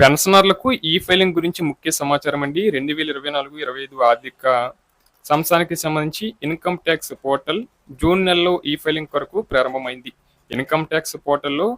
పెన్షనర్లకు ఈ ఫైలింగ్ గురించి ముఖ్య సమాచారం అండి. రెండు వేల ఇరవై నాలుగు ఇరవై ఐదు ఆర్థిక సంవత్సరానికి సంబంధించి ఇన్కమ్ ట్యాక్స్ పోర్టల్ జూన్ నెలలో ఈ ఫైలింగ్ కొరకు ప్రారంభమైంది. ఇన్కమ్ ట్యాక్స్ పోర్టల్లో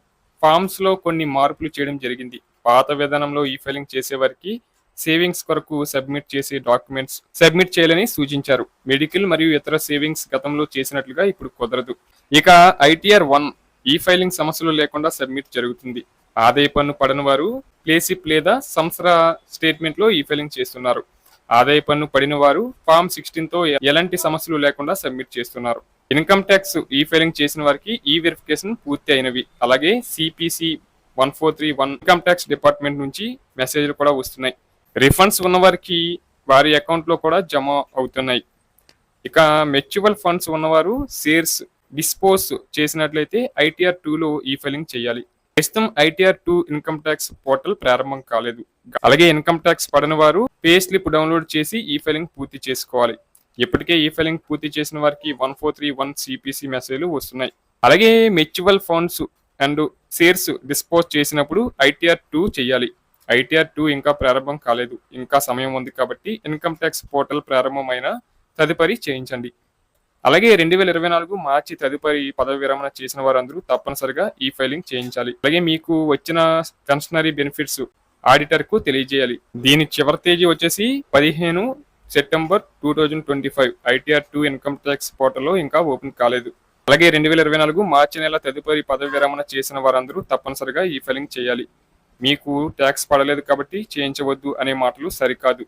ఫామ్స్లో కొన్ని మార్పులు చేయడం జరిగింది. పాత విధానంలో ఈ ఫైలింగ్ చేసే వారికి సేవింగ్స్ కొరకు సబ్మిట్ చేసే డాక్యుమెంట్స్ సబ్మిట్ చేయాలని సూచించారు. మెడికల్ మరియు ఇతర సేవింగ్స్ గతంలో చేసినట్లుగా ఇప్పుడు కుదరదు. ఇక ఐటీఆర్ వన్ ఈ ఫైలింగ్ సమస్యలు లేకుండా సబ్మిట్ జరుగుతుంది. ఆదాయ పన్ను పడని వారు ప్లేసిప్ లేదా సంవత్సర స్టేట్మెంట్లో ఈ ఫైలింగ్ చేస్తున్నారు. ఆదాయ పన్ను పడిన వారు ఫామ్ సిక్స్టీన్తో ఎలాంటి సమస్యలు లేకుండా సబ్మిట్ చేస్తున్నారు. ఇన్కమ్ ట్యాక్స్ ఈ ఫైలింగ్ చేసిన వారికి ఈ వెరిఫికేషన్ పూర్తి అయినవి. అలాగే CPC one four three one income tax department నుంచి మెసేజ్లు కూడా వస్తున్నాయి. రిఫండ్స్ ఉన్న వారికి వారి అకౌంట్లో కూడా జమ అవుతున్నాయి. ఇక మెచ్యువల్ ఫండ్స్ ఉన్నవారు షేర్స్ డిస్పోజ్ చేసినట్లయితే ఐటీఆర్ టూలో ఈ ఫైలింగ్ చేయాలి. ప్రస్తుతం ITR two income tax portal ప్రారంభం కాలేదు. అలాగే ఇన్కమ్ ట్యాక్స్ పడని వారు పే స్లిప్ డౌన్లోడ్ చేసి ఈ ఫైలింగ్ పూర్తి చేసుకోవాలి. ఇప్పటికే ఈ ఫైలింగ్ పూర్తి చేసిన వారికి one four three one CPC మెసేజ్లు వస్తున్నాయి. అలాగే mutual funds and shares dispose చేసినప్పుడు ఐటీఆర్ టూ చేయాలి. ఐటీఆర్ టూ ఇంకా ప్రారంభం కాలేదు. ఇంకా సమయం ఉంది కాబట్టి ఇన్కమ్ ట్యాక్స్ పోర్టల్ ప్రారంభమైన తదుపరి చేయించండి. అలాగే రెండు వేల ఇరవై నాలుగు మార్చి తదుపరి పదవి విరమణ చేసిన వారందరూ తప్పనిసరిగా ఈ ఫైలింగ్ చేయించాలి. అలాగే మీకు వచ్చిన పెన్షనరీ బెనిఫిట్స్ ఆడిటర్కు తెలియజేయాలి. దీని చివరి తేదీ వచ్చేసి పదిహేను September two thousand twenty five. ITR two income tax పోర్టల్లో ఇంకా ఓపెన్ కాలేదు. అలాగే రెండు వేల ఇరవై నాలుగు మార్చి నెల తదుపరి పదవి విరమణ చేసిన వారందరూ తప్పనిసరిగా ఈ ఫైలింగ్ చేయాలి. మీకు ట్యాక్స్ పడలేదు కాబట్టి చేయించవద్దు అనే మాటలు సరికాదు.